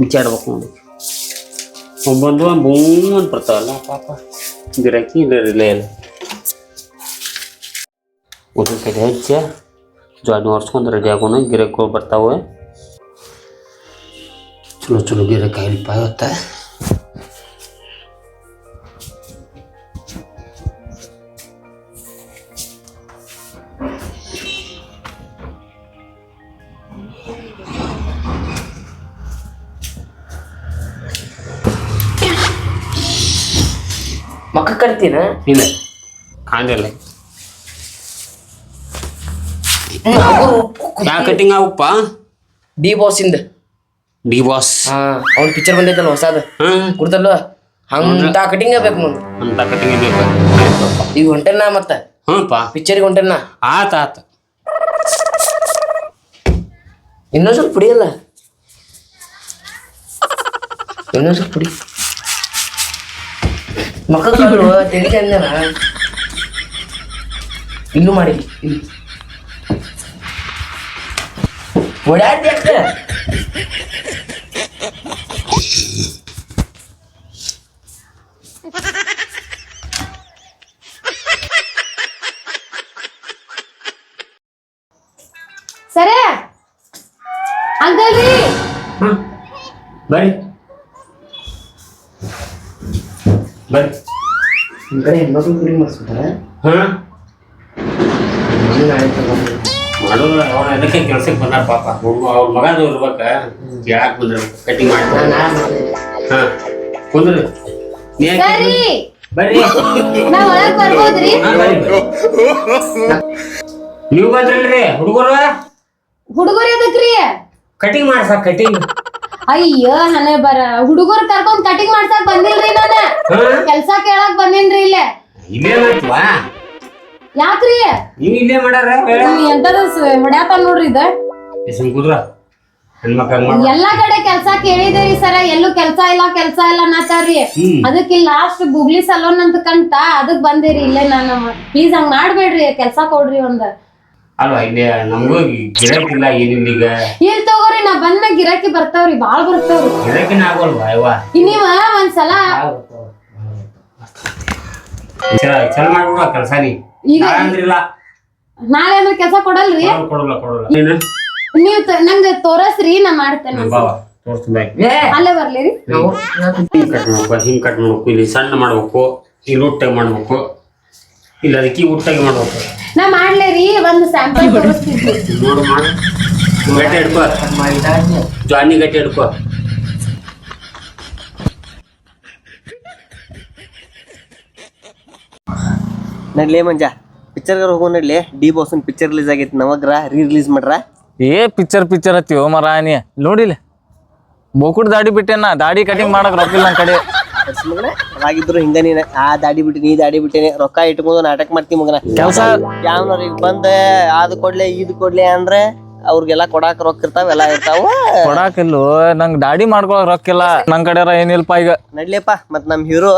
ಬಿಚ್ಚಾಡ್ಬೇಕು ನೋಡಿ. ಒಬ್ಬೊಂದು ಬೂ ಅಂತ ಬರ್ತಾವಲ್ಲ, ಪಾಪ. ಗಿರಾಕಿ ಇಲ್ಲ ಇಲ್ಲೇ ಒಂದೊಂದು ಕಡೆ ಹಚ್ಚ ಜಾಡಿ ಹೊರ್ಸ್ಕೊಂಡು ರೆಡಿ ಆಗೋಣ ಗಿರಾಕಿಗಳು ಬರ್ತಾವೆ. ಚಲೋ ಚಲೋ ಗಿರಾಕಿ ಆಗಿಲ್ಪ ಇವತ್ತ ಮಕ್ಕ ಕಟ್ತೀನ? ಇಲ್ಲ. ಕಾಣಿಲ್ಲ ಯಾ ಕಟಿಂಗ್ ಆಗುಪ್ಪ ಡಿ ಬಾಸ್ ಇಂದ. D boss. ಹಾ ಅವ್ನ ಪಿಕ್ಚರ್ ಬಂದೈತಲ್ಲ ಹೊಸಾದ? ಹಾಂ. ಅಂತ ಕಟಿಂಗ್ ಬೇಕು ಮುಂದೆ ಅಂತ ಕಟಿಂಗ್ ಬೇಕು. ಈಗ ಹೊಂಟೆನ ಮತ್ತ? ಹ್ಞೂಪ್ಪ ಪಿಕ್ಚರ್ಗೆ ಹೊಂಟೆನ? ಆತ ಆತ. ಇನ್ನೊಂದ್ ಸ್ವಲ್ಪ ಪುಡಿಯಲ್ಲ ಇನ್ನೊಂದ್ ಸ್ವಲ್ಪ ಪುಡಿ. ಮಕ್ಕ ಕಾಳು ತೆಗಿತ ಇಲ್ಲೂ ಮಾಡಿ ಇಲ್ಲಿ. ಓಡಾಡ್ತಿ ಅಕ್ಕ ಸರಿ ಅಂಕಲ್ ರೀ. ಬರ್ರಿ ಬರ್ರಿ ನಿಮ್ಮ ಕಡೆ ಹೆಣ್ಮಕ್ಳು ಕುರಿ ಮಾಡಿಸ್ಬಿಟ್ಟಾರೆ ಹಾಂ? ಮಾಡೋದ್ರ ಅವ್ರ? ಅದಕ್ಕೆ ಕೆಲ್ಸಕ್ಕೆ ಬಂದಾರ ಪಾಪ. ಹುಡುಗ ಅವ್ರ ಮಗದು ಇರ್ಬೇಕ. ಕೇಳಾಕ್ ಬಂದಿರ್ಬೇಕು ಕಟಿಂಗ್ ಮಾಡಿ ಹಾಂ. ಕುಂದ್ರಿ. ನೀ ಯಾಕೆ ಬರ್ರಿ. ಬರ್ರಿ. ನಾ ಒಳಗ್ ಬರ್ಬೋದ್ರಿ? ಹಾ, ಬರ್ರಿ, ಬರ್ರಿ. ನೀವು ಬಂದ್ರಲ್ರಿ ಹುಡುಗರು? ಹುಡುಗರು ಎದಕ್ರಿ? ಕಟಿಂಗ್ ಮಾಡ್ಸ ಕಟಿಂಗ್. ಅಯ್ಯ ಹನೆ ಬರ ಹುಡುಗರ್ ಕರ್ಕೊಂಡ್ ಕಟಿಂಗ್ ಮಾಡ್ಸಕ್ ಬಂದಿಲ್ರಿ ನಾನ. ಕೆಲ್ಸ ಕೇಳಕ್ ಬಂದಿನ್ರಿ ಇಲ್ಲೇ. ಇಲ್ಲೇ ಮಾಡ್ತೀವಾ ಯಾಕ್ರಿ? ನೀವು ಇಲ್ಲೇ ಮಾಡಾರ? ನೀವ್ ಎಂತದ ಹೊಡ್ಯಾತ ನೋಡ್ರಿ ಇದ. ಎಲ್ಲಾ ಕಡೆ ಕೆಲ್ಸ ಕೇಳಿದೇರಿ ಸರ. ಎಲ್ಲೂ ಕೆಲ್ಸ ಇಲ್ಲ ಕೆಲ್ಸ ಇಲ್ಲ ಅನ್ನತಾರ್ರಿ ಅದಕ್ಕೆ ಲಾಸ್ಟ್ ಬುಗ್ಲಿ ಸಲೋನ್ ಅಂತ ಕಂತ ಅದಕ್ ಬಂದೇರಿ ಇಲ್ಲೇ ನಾನು. ಪ್ಲೀಸ್ ಹಂಗ್ ಮಾಡ್ಬೇಡ್ರಿ ಕೆಲ್ಸ ಕೊಡ್ರಿ ಒಂದ್. ಅಲ್ವಾ ಇಲ್ಲಿ ನಮಗೂ ಏನಿಲ್ಲ ಈಗ? ಇಲ್ಲಿ ತಗೋರಿ ನಾ ಬಂದ ಗಿರಾಕಿ ಬರ್ತಾವ್ರಿ ಬಾಳ ಬರ್ತಾವ್ರಿ. ಗಿಡಕ್ಕಿನ ಆಗೋಲ್ವಾ ನೀವ ಒಂದ್ಸಲ? ಚಲ ಕೆಲಸ ನೀ. ಈಗ ನಾಳೆ ಅಂದ್ರಿಲ್ಲ ನಾಳೆ ಅಂದ್ರೆ ಕೆಲಸ ಕೊಡಲ್ರಿ? ಕೊಡಲ್ಲ, ಕೊಡಲ್ಲ ಕೊಡಲ್ಲ. ನೀನು? ನೀವ್ ನಂಗ ತೋರಸ್ರಿ ನಾ ಮಾಡ್ತೇನೆ. ಅಲ್ಲೇ ಬರ್ಲಿ ರೀ. ಹಿಂಗ್ ಕಟ್ ಮಾಡ್ಬೇಕು ಹಿಂಗ್ ಕಟ್ ಮಾಡ್ಬೇಕು. ಇಲ್ಲಿ ಸಣ್ಣ ಮಾಡ್ಬೇಕು ಇಲ್ಲಿ ಉಟ್ಟಾಗಿ ಮಾಡ್ಬೇಕು. ಇಲ್ಲ ಅದಕ್ಕೆ ಉಟ್ಟಾಗಿ ಮಾಡ್ಬೇಕು. ನಾ ಮಾಡ್ಲೇ ರೀ ಒಂದ್ ಸ್ಯಾಂಪಲ್ ತೋರಿಸ್ತಿದ್ವಿ ನೋಡು. ಮಾಡು ಗಟ್ಟಿ ಹಿಡ್ಕೋ. ಜಾನಿ ಗಟ್ಟಿ ಹಿಡ್ಕೋ. ನಡ್ಲಿ ಮಂಜ ಪಿಕ್ಚರ್ಗಾರ ಹೋಗೋ ನಡ್ಲಿ. ಡಿ ಬಾಸನ್ ಪಿಕ್ಚರ್ ರಿಲೀಸ್ ಆಗೈತಿ ನವಗ್ರ ರೀ ರಿಲೀಸ್ ಮಾಡ್ರ? ಏ ಪಿಕ್ಚರ್ ಪಿಕ್ಚರ್ ಹತ್ತಿವ ಮರ ನೀ ನೋಡಿಲ್ಲ ಬೋಕುಡ್ ದಾಡಿ ಬಿಟ್ಟೆನ ದಾಡಿ ಕಟಿಂಗ್ ಮಾಡಕ್ ರೊಕ್ಕಿಲ್ಲ ನನ್ ಕಡೆ. ಮಗನ ಹಿಂಗ ನೀನ ಆ ದಾಡಿ ಬಿಟ್ಟು ನೀ ದಾಡಿ ಬಿಟ್ಟೇನೆ ರೊಕ್ಕ ಇಟ್ಕೊಂಡು ನಾಟಕ ಮಾಡ್ತಿ ಮಗನ. ಕೆಲಸ ಯಾವ್ನವ್ರಿಗೆ ಬಂದ ಅದ್ ಕೊಡ್ಲೆ ಇದ್ ಕೊಡ್ಲೆ ಅಂದ್ರೆ ಅವ್ರಿಗೆಲ್ಲ ಕೊಡಾಕ ರೊಕ್ಕ ಇರ್ತಾವ ಎಲ್ಲ ಇರ್ತಾವ. ಕೊಡಾಕಿಲ್ಲು ನಂಗ್ ದಾಡಿ ಮಾಡ್ಕೊಳಕ್ ರೊಕ್ಕಿಲ್ಲ ನನ್ ಕಡೆ ಏನಿಲ್ಪ ಈಗ. ನಡ್ಲಿಪ್ಪ ಮತ್ ನಮ್ ಹೀರೋ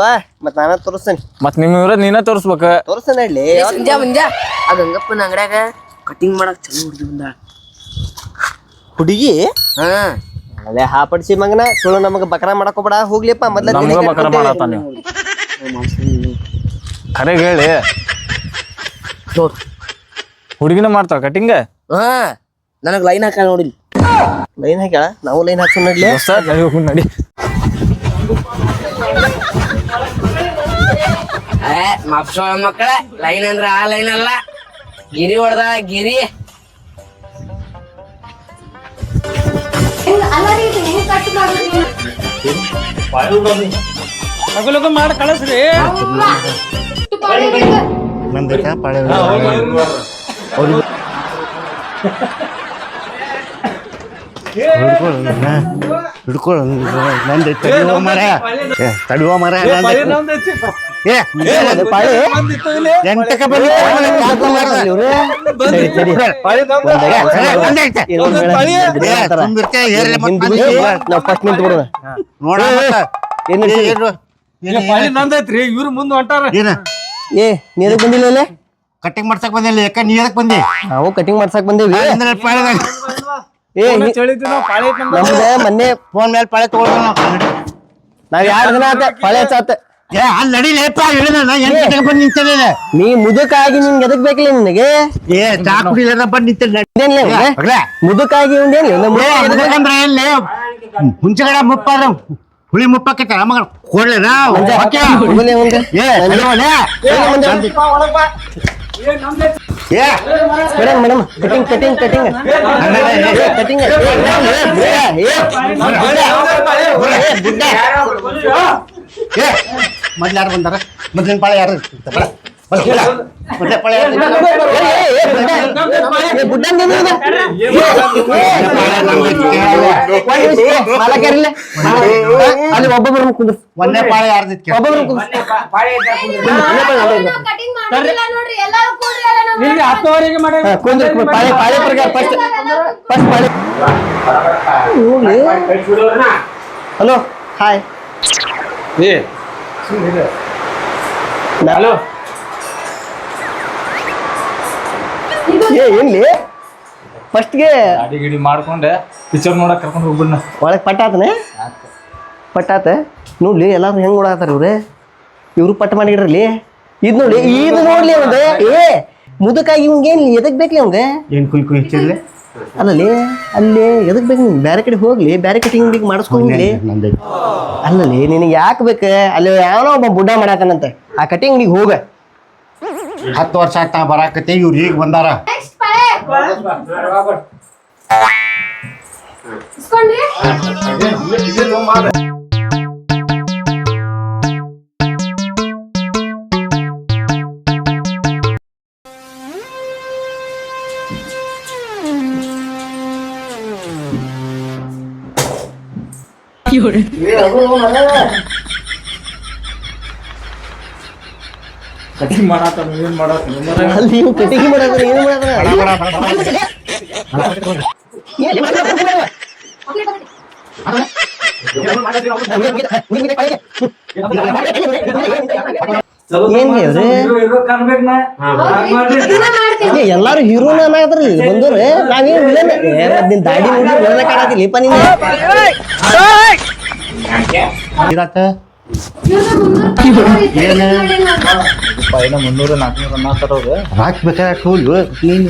ಮತ್ ನಾನ ತೋರಿಸ್ತೇನೆ. ಮತ್ ನಿಮ್ ಹೀರೋ ನೀನ ತೋರ್ಸ್ಬೇಕ. ತೋರಿಸ್ತೇನೆ ನಡ್ಲಿ ಮುಂಜಾ ಮುಂಜಾ ಆ ಗಂಗಪ್ಪನ ಅಂಗಡ್ಯಾಗ ಕಟಿಂಗ್ ಮಾಡಕ್ ಚಲೋ ಹುಡುಗಿ? ಹಾ. ಅದೇ ಹಾಪಡಿಸಿ ಮಗನ ಸುಳ್ಳು ನಮಗ ಬಕರ ಮಾಡಕೋಬೇಡ ಹೋಗ್ಲಿಪ್ಪ ಮೊದ್ಲ ನಮ್ಗ ಬಕರ ಮಾಡತ್ತ ನೀವು. ಖರೆಗ್ ಹೇಳಿ. ಹುಡುಗಿನ ಮಾಡ್ತಾವ ಕಟಿಂಗ್? ಹಾ ನನಗ್ ಲೈನ್ ಹಾಕ ನೋಡಿಲ್. ಲೈನ್ ಹಾಕ್ಯಾಳ? ನಾವು ಲೈನ್ ಹಾಕ್ಸೋ ನಡ್ಲಿ ನಡಿ ಮಕ್ಕಳ ಲೈನ್ ಅಂದ್ರ ಆ ಲೈನ್ ಅಲ್ಲ. ಗಿರಿ ಹೊಡ್ದ ಗಿರಿ. ಹೆಂಗ್ ಅಲ್ಲ ರೀ ಇದು ಹೆಂಗ್ ಕಟ್ ಮಾಡೋದು ಮಾಡಿ ಕಳಿಸ್ರಿ ಅವ್ವ, ಇಷ್ಟು ಪಾಳೆ ಬೇಕು. ಹಿಡ್ಕೊಳ್ಳ ನಂದು ತಡಿಯೋ ಮರ ಏ, ತಡಿಯೋ ಮರ ನಂದು. ಏ, ಎಂಟಕ್ಕೆ ಬಂದು ನಾವ್ ಫಸ್ಟ್ ನಿಂತು ಬಿಡೋಣ ನೋಡ ಮತ್ತ. ಏ, ನಡ್ಸಿ? ಏನು? ನಂದೈತ್ರಿ ಇವ್ರು ಮುಂದ್ ಹೊಂಟಾರ. ಏನು? ಏ ನೀ ಬಂದಿಲ್ಲ ಕಟಿಂಗ್ ಮಾಡ್ಸಕ್ ಬಂದಿಲ್ಲ. ಯಾಕ ನೀ ಎದಕ್ ಬಂದಿ? ನಾವು ಕಟಿಂಗ್ ಮಾಡ್ಸಕ್ ಬಂದೇವಿ. ಏ ಮೊನ್ನೆ ಫೋನ್ ಮೇಲೆ ಪಾಳೆ ತಗೊಳ್ದ ನಾವ್. ಎರಡ್ ದಿನ ಆತ ಪಳೆ ಹಚ್ಚಾತ ಏ ಅಲ್ಲಿ ನಡಿಲೇಪ್ಪ ಹೇಳಿದ ಹೆಂಗ್ ಬಂದ್ ನಿಂತಿದ್ದೇನೆ. ನೀ ಮುದುಕಾಗಿ ನಿನ್ಗೆ ಎದಕ್ ಬೇಕಿಲ್ಲ ನಿನಗೆ? ಏ ಚಾ ಬಂದ್ ಏ? ಮಗ್ಳೇ. ಮುದುಕಾಗಿ ಏ, ಮುದುಕಂದ್ರೆ ಎಲ್ಲಿ? ಮುಂಚೆಗಡೆ ಮುಪ್ಪಾರ ಹುಳಿ ಮುಪ್ಪಕ್ಕೆ ಮಗ ಕೊಡ್ಲೇನಾ. ಏ. ಏ madam madam cutting cutting cutting. Cutting ಏ ಮೊದ್ಲು ಯಾರು ಬಂದಾರ ಮೊದ್ಲಿನ ಪಾಳೆ ಯಾರು ಬರ. ಮೊದ್ಲೇ ಪಾಳೆ ಯಾರು ಅಲ್ಲಿ ಒಬ್ಬೊಬ್ರು ಕುಂದ್ರು ಒಂದೇ ಪಾಳೆ ಯಾರ್ದು ಒಬ್ಬೊಬ್ರು ಕುಂದ್ರು ಕಟಿಂಗ್ ಮಾಡಿಲ್ಲ ನೋಡ್ರಿ ಎಲ್ಲಾರು ಕೂಡ್ರಿ ಅಲ್ಲ ನಾವು ನಿಮ್ಗೆ ಹತ್ತುವರೆಗೆ ಮಾಡಿ ಹಾ, ಕುಂದ್ರು ಪಾಳೆ ಪಾಳೆ ಪ್ರಕಾರ ಫಸ್ಟ್ ಫಸ್ಟ್ ಪಾಳೆ ಹಲೋ ಹಾಯ್ ಏ ಹಲೋ. ಏ ಎಲ್ಲಿ? ಫಸ್ಟ್ಗೆ ಗಾಡಿ ಗಿಡಿ ಮಾಡ್ಕೊಂಡೆ. ಪಿಕ್ಚರ್ ನೋಡಕ್ ಕರ್ಕೊಂಡು ಹೋಗ್ಬಿಡ್ನ ಒಳಗೆ ಪಟ್ಟಾತನೆ ಪಟ್ಟಾತ ನೋಡ್ಲಿ ಎಲ್ಲಾರು ಹೆಂಗ್ ನೋಡಾತಾರ ಇವ್ರೆ? ಇವ್ರು ಪಟ್ಟ ಮಾಡಿಡ್ರಲ್ಲಿ ಇದ್ ನೋಡಿ ಇದು ನೋಡ್ಲಿ ಅವಂಗ. ಏ ಮುದಕಾಗಿ ಇವಂಗೇನ್ ಎದಕ್ ಬೇಕ್ಲಿ ಅವಂಗ? ಏನ್ ಕುಯ್ ಕುಯ್ ಹಚ್ಚಿರ್ಲೆ? ಅಲ್ಲಲ್ಲಿ ಅಲ್ಲಿ ಎದಕ್ ಬೇಕು ನೀನು? ಬೇರೆ ಕಡೆ ಹೋಗ್ಲಿ ಬೇರೆ ಕಟಿಂಗ್ ಮಾಡಿಸ್ಕೊಂಡ್ಲಿ ನಂದೆ. ಅಲ್ಲಲ್ಲಿ ನಿನಗೆ ಯಾಕೆ ಬೇಕು? ಅಲ್ಲಿ ಯಾವನೋ ಒಬ್ಬ ಬುಡ್ಡ ಮಾಡಾಕನಂತೆ ಆ ಕಟಿಂಗ್ ಹೋಗ. ಹತ್ತು ವರ್ಷ ಆಗ್ತಾ ಬರಾಕತ್ತೆ ಇವ್ರು ಈಗ ಬಂದಾರ. ಕಟಿಂಗ್ ಏನ್ ಅಲ್ಲಿ ಏನು ಎಲ್ಲಾರು ಹೀರೋನ ಬಂದವ್ರೆ ನಾವೇನ್ ನಿನ್ ದಾಡಿ ನೋಡಿ ನೀನು. ಏನು? ಪೈನ ಮುನ್ನೂರ ನಾಲ್ಕನೂರ ಅನ್ನತ್ತಾರ ಅವ್ರು ರಾಕ್ ಬೇಕಾ ಟೂಲ್ ಕ್ಲೀನ್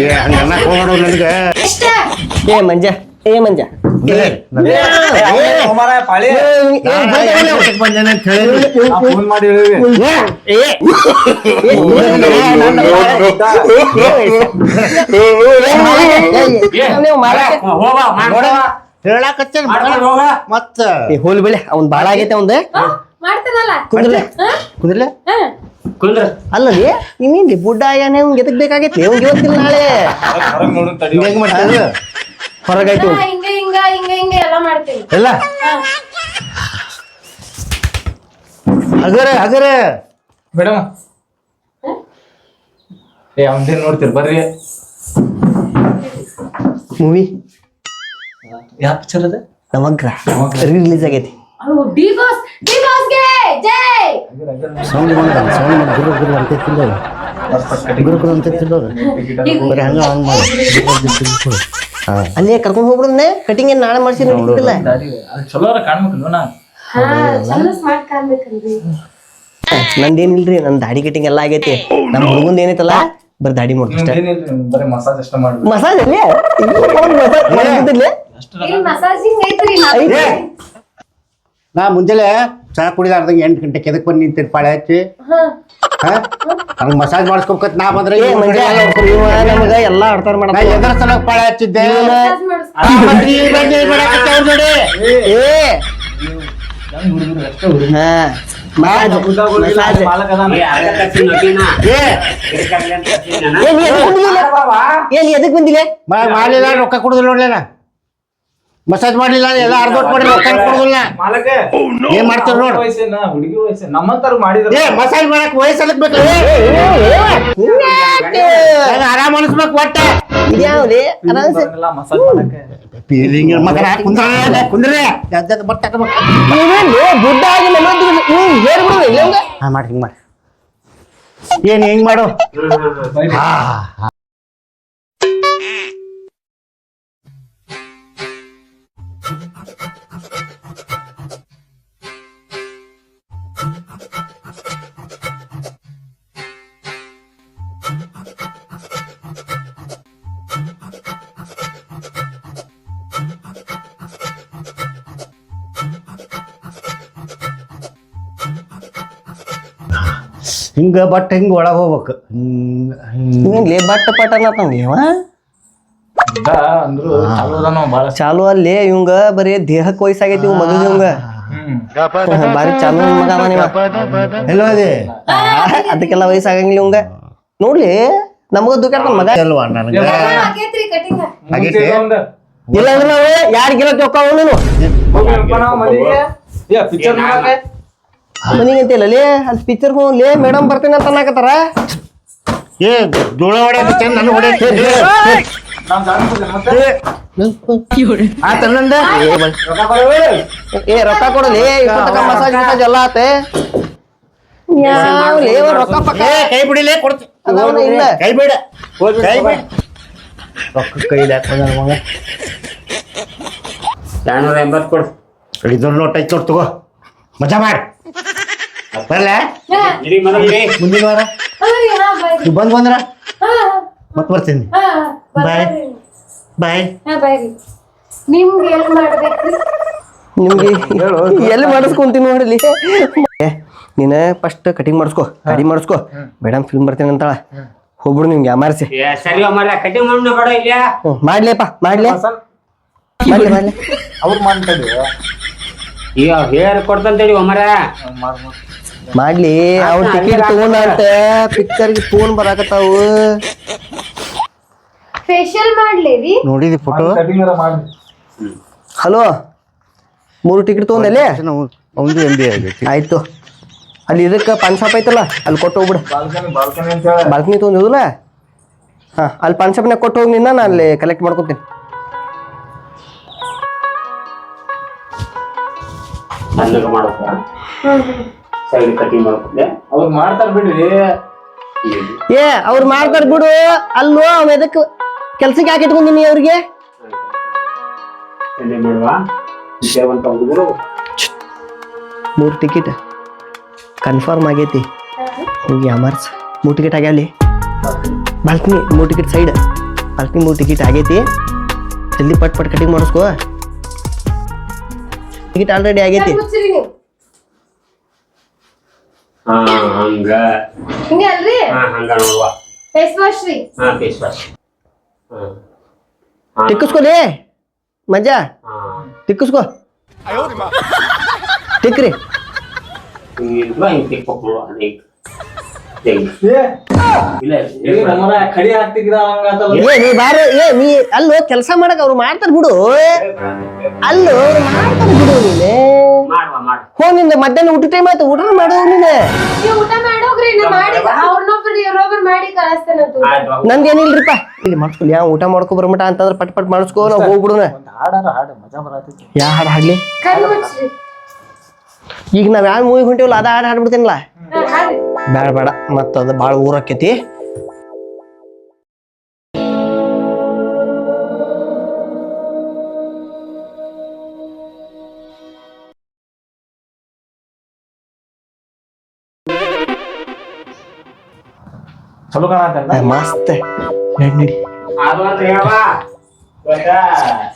ಏ ಹಂಗನ್ನ ಹೋಗೋಣ ನನಗೆ. ಏ ಮಂಜ ಏ ಮಂಜ. ಹೇಳಾಕತ್ತೇನ್ ಮತ್ತ ಹೋಲ್ ಬೆಳೆ ಅವ್ನ್ ಬಾಳ ಆಗೈತೆ ಅವಂದ ಕುಂದ್ರಲೆ ಕುಂದ್ರಲೆ ಬುಡ್ಡ ಅವ್ನ್ ಎದಕ್ ಬೇಕಾಗೈತಿ ಅವ್ನ್ ಇವತ್ತಿಲ್ಲ ನಾಳೆ ಹೆಂಗ್ ಮಾಡ್ತಾರೆ ಹೊರಗಾಯ್ತು ಹಿಂಗ ಹಿಂಗ ಎಲ್ಲ ಎಲ್ಲ? ಹಗರೆ ಹಗರ. ಮೇಡಮ್. ಏ ಅವ್ನ್ದೇನ್ ನೋಡ್ತೀರಿ? ಬರ್ರಿ. ಮೂವಿ? ಯಾವ ಪಿಕ್ಚರ್ ಅದ? ನವಗ್ರ ರಿಲೀಸ್ ಆಗೈತಿ. ಅವು ಡಿ ಬಾಸ್ ಡಿ ಬಾಸ್ಗೆ ಜೈ ಸೌಂಡ್ ಸೌಂಡ್ ಮಾಡಿ ಗುರು ಗುರು ಅಂತ ತಿಂದವ್ರು ಗುರು ಗುರು ಅಂತ ತಿಂದವ್ರು ಬರೀ ಹಂಗ ಹಂಗ ಮಾಡಿ. ಅಲ್ಲೇ ಕರ್ಕೊಂಡ್ ಹೋಗ್ಬಿಡನೆ ಕಟಿಂಗ್ ಏನ್ ನಾಳೆ ಮಾಡ್ಸಿ ನೋಡಿಲ್ಲ ಕಾಣ್ಬೇಕಲ್ರಿ. ನಂದೇನಿಲ್ರಿ ನನ್ ದಾಡಿ ಕಟಿಂಗ್ ಎಲ್ಲ ಆಗೈತಿ. ನಮ್ ಹುಡುಗಂದ ಏನೈತಲ್ಲ ಬರ್ ದಾಡಿ ಮಾಡಿ ಮಸಾಜ್ ಅಲ್ಲಿ? ಇಲ್ಲಿ ಮಸಾಜಿಂಗ್ ಐತ್ರಿ ನಾ ಏ ನಾ ಮುಂಜಾನೆ ಚಾ ಕುಡಿದಾರ್ದಂಗ ಎಂಟು ಗಂಟೆ ಕೆದಕ್ ಬಂದು ನಿಂತಿರ್ಪಾಳೆ ಹಚ್ಚಿ. ಮಸಾಜ್ ಮಾಡಿಸ್ಕೊಬೇಕಂತ ನಾ ಬಂದ್ರೆ ಏ ಮಂಜ ನಮಗ ಎಲ್ಲಾ ಆಡ್ತಾರ ನಾ ಎದ್ರ ಸಲ ಪಾಳೆ ಹಚ್ಚಿದ್ದೆ. ಆ, ಮತ್ತೆ ಬಂದು ಏನ್ ನೋಡಿ ಏ. ಹಾ. ಮಸಾಜ್. ಏ. ಏನ್ ಎದಕ್ ಬಂದಿಲ್ಲ? ಏನ್ ಎದಕ್ ಬಂದಿಲ್ಲ? ಮ- ಮಾಡ್ಲಿಲ್ಲ ರೊಕ್ಕ ಕೊಡುದಿಲ್ಲ ನೋಡ್ಲೇನ? ಮಸಾಜ್ ಮಾಡಿಲ್ಲ ಎಲ್ಲ ಅರ್ಧೋಟ್ ಮಾಡಿ ರೊಕ್ಕ ಕೊಡುದಿಲ್ಲ ಮಾಲಕ ಏನ್ ಮಾಡ್ತಾರ ನೋಡು ಹುಡುಗಿ ವಯಸ್ಸೇ ನಮ್ಮಂತಾರು ಮಾಡಿದ್ರ ಏ ಮಸಾಜ್ ಮಾಡಕ್ ವಯಸ್ಸಲ್ಲಕ್ ಬೇಕಲ್ಲ ಆರಾಮ್ ಅನಿಸ್ಬೇಕು ಒಟ್ಟೆ ಇದ್ಯಾವ್ರಿ ಮಸಾಜ್ ಮಾಡಕ್ಕೆ ಫೀಲಿಂಗ್ ಮಗನ ಕುಂದ್ರ ಕುಂದ್ರೆ ಬಟ್ಟ ಆಗಿ ಹೇಳ್ಬಿಡು ಇಲ್ಲ ಹಾ ಮಾಡಿ ಹಿಂಗ್ ಮಾಡಿ ಏನ್ ಹೆಂಗ್ ಮಾಡು ಹಾ ಹಿಂಗ ಬಟ್ ಹಿಂಗ ಒಳಗ್ ಹೋಗ್ಬೇಕು? ಹಿಂಗ್ ಹಿಂಗ್ ಇವೇನ್ಲಿ ಬಟ್ಟ ಚಾಲು ಅಲ್ಲಿ ಇವಂಗ ಬರೀ ದೇಹಕ್ಕೆ ವಯಸ್ಸಾಗೈತಿ ಇವ್ ಮಗದ ಇವಂಗ. ಬಾರಿ ಚಾಲು ನನ್ ಮಗ ಅವ ನೀವ ಎಲ್ಲೋ ಅದೇ? ಅದಕ್ಕೆಲ್ಲ ವಯಸ್ಸಾಗಂಗಿಲ್ಲ ಇವಂಗ. ನೋಡ್ಲಿ ನಮಗ ದುಃಖ ಮಗ. ಅಲ್ವಾ ನನಗೆ? ಆಗೇತ್ರಿ ಕಟಿಂಗ್. ಆಗೈತಿ ಇಲ್ಲ ಅಂದ್ರೆ ನಾವು ಯಾರ್ ನೀನು? ಪಿಕ್ಚರ್ ಮನಿಗೆ. ಅಂತಿಲ್ಲ ಲೇ ಅಲ್ಲಿ ಪಿಕ್ಚರ್ ಲೇ ಮೇಡಮ್ ಬರ್ತೀನಿ ಅಂತ ಅನ್ನಕತ್ತಾರ? ಏ ಧೂಳ ಚಂದ ಹೊಡೆಯೋದು ಆತ ನಂದ? ಏ ರೊಕ್ಕ ಕೊಡಲಿ ಮಸಾಜ್ ಮಸಾಜ್ ಎಲ್ಲ ಆತೆ. ರೊಕ್ಕ ಪಕ್ಕ ಏ ಕೈ ಬಿಡಿಲೇ ಕೊಡ್ತಿ. ಕೈ ಬಿಡ ಕೈ ಬಿಡ. ರೊಕ್ಕ ಕೈ ಮಗ. ಎಂಬತ್ತು ಕೊಡು. ಇದೊಂದು ನೋಟ್ ಐತ್ ನೋಡ್ ತಗೋ. ಮಜಾ ಮಾಡಿ. ಬರ್ಲ. ಮುಂದಿನ ವಾರ. ಬಂದ್ ಬಂದ್ರ? ಮತ್ ಬರ್ತೀನಿ. ಬಾಯ್ ಬಾಯ್ ನಿಮ್ಗೆ ಎಲ್ಲಿ ಮಾಡ್ಬೇಕ್ರಿ? ನಿಮ್ಗೆ ಎಲ್ಲಿ ಮಾಡಿಸ್ಕೊಂತೀನಿ ನೋಡಲಿ ನೀನ ಫಸ್ಟ್ ಕಟಿಂಗ್ ಮಾಡಿಸ್ಕೋ ಗಾಡಿ ಮಾಡಿಸ್ಕೋ. ಮೇಡಮ್ ಫಿಲ್ಮ್ ಬರ್ತೀನಿ ಅಂತಾಳ. ಹೋಗ್ಬಿಡು ನಿಮ್ಗೆ ಅಮಾರಿಸಿ ಏ, ಸರಿ ಅಮ್ಮರ ಕಟಿಂಗ್ ಮಾಡೋಣ ಬೇಡ ಇಲ್ಲ. ಹ್ಞೂ ಮಾಡ್ಲಿಪ್ಪ ಮಾಡ್ಲಿ. ಮಾಡ್ಲಿ ಮಾಡ್ಲಿ. ಅವ್ರು ಮಾಡ್ತೇವೆ ಈಗ ಹೇರ್ ಕೊಡ್ತಂತೇಳಿ ಅಮ್ಮರ ಮಾಡ್ಲಿ ಅವ್ರ ಟಿಕೆಟ್ ತಗೊಂಡ ಅಂತ ಪಿಕ್ಚರ್ಗೆ ಫೋನ್ ಬರಾಕತ್ತಾವು. ಫೇಶಿಯಲ್ ಮಾಡ್ಲೇರಿ ನೋಡಿದಿ ಫೋಟೋ ಹಲೋ ಮೂರು ಟಿಕೆಟ್ ತೊಗೊಂಡಲ್ಲೇ? ಅವನು ಎಂ ಬಿ ಆಗೈತಿ. ಆಯ್ತು. ಅಲ್ಲಿ ಇದಕ್ಕೆ ಪಾನ್ ಶಾಪ್ ಐತಲ್ಲ ಅಲ್ಲಿ ಕೊಟ್ಟು ಹೋಗ್ಬಿಡು. ಬಾಲ್ಕನಿ ಬಾಲ್ಕನಿ ಅಂತ ಹೇಳಿ. ಬಾಲ್ಕನಿ ತೊಗೊಂಡಿಲ್ಲ ಹಾಂ ಅಲ್ಲಿ ಪಾನ್ ಶಾಪ್ನಾಗ ಕೊಟ್ಟು ಹೋಗಿ ನಿನ್ನ ನಾನು ಅಲ್ಲಿ ಕಲೆಕ್ಟ್ ಮಾಡ್ಕೊತೀನಿ. ಸಣ್ಣಗೆ ಮಾಡಪ್ಪ. ಸೈಡ್ ಕಟಿಂಗ್ ಮಾಡ್ಕೊಂಡೆ ಅವ್ರು ಮಾಡ್ತಾರ ಬಿಡ್ರಿ. ಏ ಅವ್ರು ಮಾಡ್ತಾರ ಬಿಡು. ಅಲ್ಲೋ ಅವ್ನ ಎದಕ್ಕೆ ಕೆಲ್ಸಕ್ಕೆ ಯಾಕೆ ಇಟ್ಕೊಂಡಿನಿ ಅವ್ರಿಗೆ? ಮೂರು ಟಿಕೆಟ್ ಕನ್ಫರ್ಮ್ ಆಗೈತಿ. ಹೋಗಿ ಅಮರ್ಸ್. ಮೂರು ಟಿಕೆಟ್ ಆಗ್ಯಾವಲಿ ಬಾಲ್ಕನಿ ಮೂರು ಟಿಕೆಟ್ ಸೈಡ್ ಬಾಲ್ಕನಿ ಮೂರು ಟಿಕೆಟ್ ಆಗೈತಿ. ಜಲ್ದಿ ಪಟ್ ಪಟ್ ಕಟಿಂಗ್ ಮಾಡಿಸ್ಕೋ. ಟಿಕೆಟ್ ಆಲ್ರೆಡಿ ಆಗೈತಿ. ಹಾ ಹಂಗ. ಹಿಂಗೆ ಅಲ್ರಿ? ಹಾ ಹಂಗ ನೋಡುವ. ಫೇಸ್ ವಾಶ್ ರೀ. ಹಾ ಫೇಸ್ ವಾಶ್ ತಿಕ್ಕಿಸ್ಕೊಲೇ ಮಜಾ. ಹಾ. ತಿಕ್ಕಿಸ್ಕೋ. ತಿಕ್ಕ್ರಿ. ಏ. ನೀ ಬಾರ ಏ ನೀ ಅಲ್ಲೋ ಕೆಲಸ ಮಾಡಕ್ ಅವ್ರು ಮಾಡ್ತಾರ ಬಿಡು. ಅಲ್ಲೋ ಮಾಡ್ತಾರೆ ಬಿಡು ನೀನೆ. ಹೋ ನಿಂದ ಮಧ್ಯಾಹ್ನ ಊಟ ಟೈಮ್ ಆಯ್ತು ಊಟ ಮಾಡು ನೀನೆ. ಊಟ ಮಾಡಿ. ಆಯ್ತು ನಂದೇನಿಲ್ರಿಪ್ಪ ಇಲ್ಲಿ ಮಾಡ್ಸ್ಕೊಲಿ ಯಾ ಊಟ ಮಾಡ್ಕೊ ಬರ್ಮಟ ಅಂತಂದ್ರ ಪಟ್ ಪಟ್ ಮಾಡಿಸ್ಕೋ ನಾವು ಹೋಗ್ಬಿಡುನ ಯಾ ಹಾಡು ಹಾಡ್ಲಿ? ಈಗ ನಾವ್ ಯಾವ ಮೂವಿ ಹೊಂಟಿವಲ್ಲ ಅದ ಹಾಡು ಹಾಡ್ಬಿಡ್ತೀನಲ್ಲ. ಬೇಡ ಬೇಡ ಮತ್ತ ಅದು ಬಾಳ ಊರಕ್ಕೈತಿ ಚಲೋ ಕಾಣತ್ತ ಏ, ಮಸ್ತ್. ನಡಿ ಅದು ಅಂತ ಹೇಳವಾ ಇವತ್ತ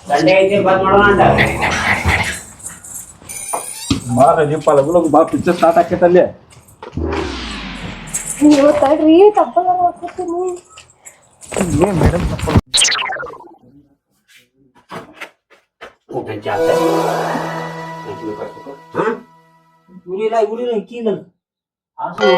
ಸಂಡೆ ಐತಿ ಬಂದ್ ಮಾಡೋಣ ಅಂತ. ಬಾರ ದೀಪ ಲಗು ಬಾ ಪಿಕ್ಚರ್ ಸ್ಟಾರ್ಟ್ ಆಕೈತಲ್ಲಿ ನೀವು ತಡ್ರಿ ತಪ್ಪಲ್ಲ ಹಾಕೋತೀನಿ ಜಾತ ಗುರಿಲ್ಲ ಗುರಿಲ್ಲ ಇಕ್ಕಿಲ್ಲ ಆಸು